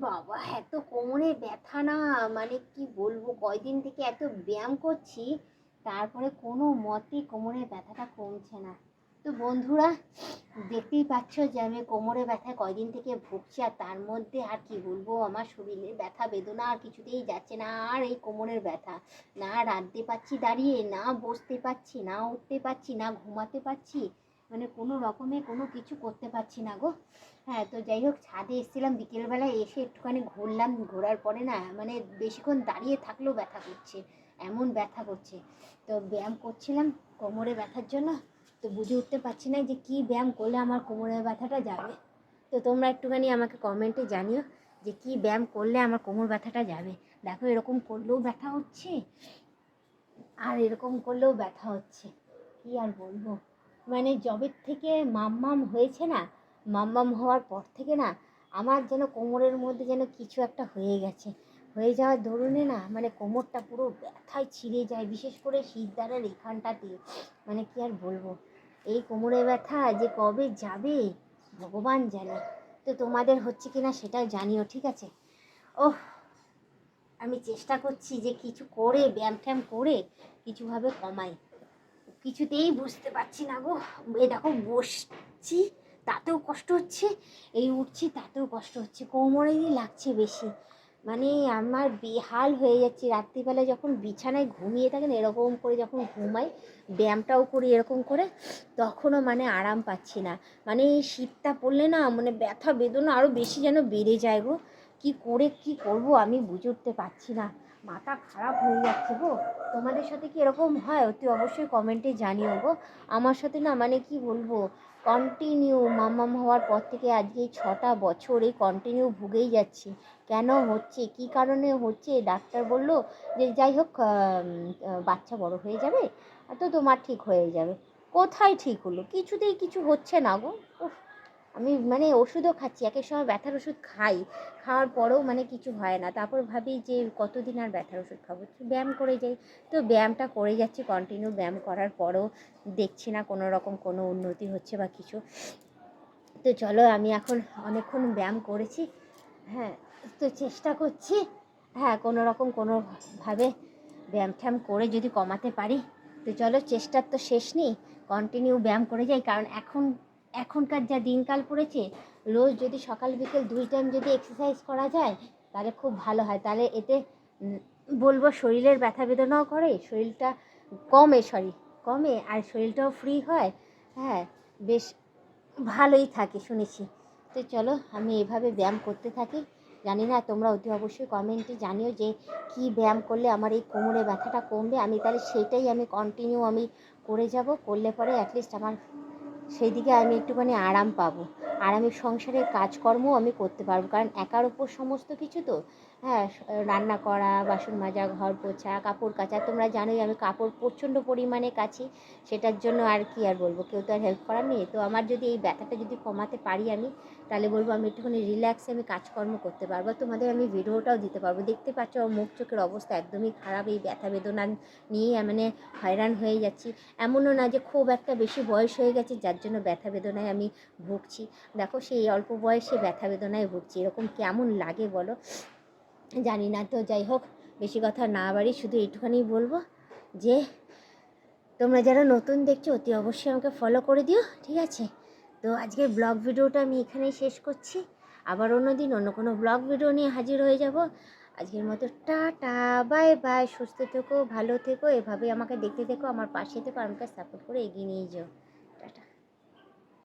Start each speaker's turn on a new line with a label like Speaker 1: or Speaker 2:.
Speaker 1: বাবা, এত কোমরে ব্যথা না? মানে কি বলব, কয়দিন থেকে এত ব্যায়াম করছি, তারপরে কোনো মতে কোমরের ব্যথাটা কমছে না। তো বন্ধুরা, দেখতেই পাচ্ছ যে আমি কোমরে ব্যথায় কয়দিন থেকে ভুগছি, আর তার মধ্যে আর কি বলব, আমার শরীরে ব্যথা বেদনা আর কিছুতেই যাচ্ছে না, আর এই কোমরের ব্যথা। না রাঁধতে পারছি, দাঁড়িয়ে না বসতে পারছি, না উঠতে পারছি, না ঘুমাতে পারছি মানে কোনো রকমে কোনো কিছু করতে পারছি না গো। হ্যাঁ তো যাই হোক, ছাদে এসেছিলাম বিকেলবেলায় এসে একটুখানি ঘুরলাম, ঘোরার পরে না মানে বেশিক্ষণ দাঁড়িয়ে থাকলেও ব্যথা করছে, এমন ব্যথা করছে। তো ব্যায়াম করছিলাম কোমরে ব্যথার জন্য, তো বুঝে উঠতে পারছি না যে কী ব্যায়াম করলে আমার কোমরের ব্যথাটা যাবে। তো তোমরা একটুখানি আমাকে কমেন্টে জানিও যে কী ব্যায়াম করলে আমার কোমর ব্যথাটা যাবে। দেখো, এরকম করলেও ব্যথা হচ্ছে, আর এরকম করলেও ব্যথা হচ্ছে, কী আর বলব? মানে জবের থেকে মাম্মাম হয়েছে না, মাম্মাম হওয়ার পর থেকে না আমার যেন কোমরের মধ্যে যেন কিছু একটা হয়ে গেছে। হয়ে যাওয়ার দরুনে না মানে কোমরটা পুরো ব্যথায় ছিঁড়ে যায়, বিশেষ করে শীতদারের এখানটাতে। মানে কি আর বলব? এই কোমরে ব্যথা যে কবে যাবে, ভগবান জানে। তো তোমাদের হচ্ছে কি না সেটাও জানিও, ঠিক আছে? ওহ, আমি চেষ্টা করছি যে কিছু করে ব্যায়াম ট্যায়াম করে কিছুভাবে কমাই। কিছুতেই বুঝতে পারছি না গো। এ দেখো, বসছি, তাতেও কষ্ট হচ্ছে, এই উঠছি, তাতেও কষ্ট হচ্ছে। কোমরেই লাগছে বেশি। মানে আমার বেহাল হয়ে যাচ্ছে। রাত্রিবেলা যখন বিছানায় ঘুমিয়ে থাকেন এরকম করে যখন ঘুমাই, ব্যায়ামটাও করি এরকম করে, তখনও মানে আরাম পাচ্ছি না। মানে শীতটা পড়লে না মানে ব্যথা, বেদনা আরও বেশি যেন বেড়ে যায় গো। কী করে কি করব আমি বুঝে উঠতে পারছি না। মাথা খারাপ হয়ে যাচ্ছে গো। তোমাদের সাথে কি এরকম হয়? অতি অবশ্যই কমেন্টে জানিও গো। আমার সাথে না মানে কি বলব? কন্টিনিউ মাম্মাম হওয়ার পর থেকে আজকে ছটা বছর এই কন্টিনিউ ভুগেই যাচ্ছি। কেন হচ্ছে? কি কারণে হচ্ছে? ডাক্তার বলল যে যাই হোক বাচ্চা বড় হয়ে যাবে তো তোমার ঠিক হয়ে যাবে। কোথায় ঠিক হলো? কিছুতেই কিছু হচ্ছে না গো। উফ, আমি মানে ওষুধও খাচ্ছি একের সময় ব্যথার ওষুধ খাই। খাওয়ার পরেও মানে কিছু হয় না। তারপর ভাবি যে, কতদিন আর ব্যথার ওষুধ খাব? ব্যায়াম করে যাই। তো ব্যায়ামটা করে যাচ্ছি কন্টিনিউ ব্যায়াম করার পরেও দেখছি না কোনো রকম কোনো উন্নতি হচ্ছে বা কিছু। তো চলো, আমি এখন অনেকক্ষণ ব্যায়াম করেছি। হ্যাঁ তো চেষ্টা করছি। হ্যাঁ কোনো রকম কোনোভাবে ব্যায়াম ট্যায়াম করে যদি কমাতে পারি। তো চলো, চেষ্টার তো শেষ নেই। কন্টিনিউ ব্যায়াম করে যাই। কারণ এখন এখনকার যা দিনকাল পড়েছে, রোজ যদি সকাল বিকেল দুই টাইম যদি এক্সারসাইজ করা যায়, তাহলে খুব ভালো হয়। তাহলে এতে বলব শরীরের ব্যথা বেদনাও করে, শরীরটা কমে সরি কমে, আর শরীরটাও ফ্রি হয়। হ্যাঁ বেশ ভালোই থাকে, শুনেছি। তো চলো, আমি এভাবে ব্যায়াম করতে থাকি। জানি না, তোমরা অতি অবশ্যই কমেন্টে জানিও যে কি ব্যায়াম করলে আমার এই কোমরে ব্যথাটা কমবে। আমি তাহলে সেটাই আমি কন্টিনিউ আমি করে যাব। করলে পরে অ্যাটলিস্ট আমার সেই দিকে আমি একটুখানি আরাম পাবো। আর আমি সংসারের কাজকর্মও আমি করতে পারব। কারণ একার ওপর সমস্ত কিছু তো হ্যাঁ রান্না করা, বাসন মাজা, ঘর পোছা, কাপড় কাচা, তোমরা জানোই আমি কাপড় প্রচণ্ড পরিমাণে কাছি সেটার জন্য আর কি আর বলব? কেউ তো আর হেল্প করার নেই। তো আমার যদি এই ব্যথাটা যদি কমাতে পারি আমি, তাহলে বলব আমি একটুখানি রিল্যাক্সে আমি কাজকর্ম করতে পারব। তোমাদের আমি ভিডিওটাও দিতে পারব। দেখতে পাচ্ছ আমার মুখ চোখের অবস্থা একদমই খারাপ। এই ব্যথা বেদনা নিয়ে মানে হয়রান হয়ে যাচ্ছি। এমনও না যে খুব একটা বেশি বয়স হয়ে গেছে, যার জন্য ব্যথা বেদনায় আমি ভুগছি। দেখো সেই অল্প বয়সে ব্যথা বেদনায় ভুগছি। এরকম কেমন লাগে বলো? জানি না। তো যাই হোক, বেশি কথা না বাড়ি শুধু এইটুখানি বলব যে, তোমরা যারা নতুন দেখছ, অতি অবশ্যই আমাকে ফলো করে দিও, ঠিক আছে? তো আজকের ব্লগ ভিডিওটা আমি এখানেই শেষ করছি। আবার অন্য দিন অন্য কোনো ব্লগ ভিডিও নিয়ে হাজির হয়ে যাব। আজকের মতো টাটা বাই বাই সুস্থ থেকো, ভালো থেকো এভাবে আমাকে দেখতে থেকো, আমার পাশে থেকো, আমাকে সাপোর্ট করে এগিয়ে নিয়ে যাও।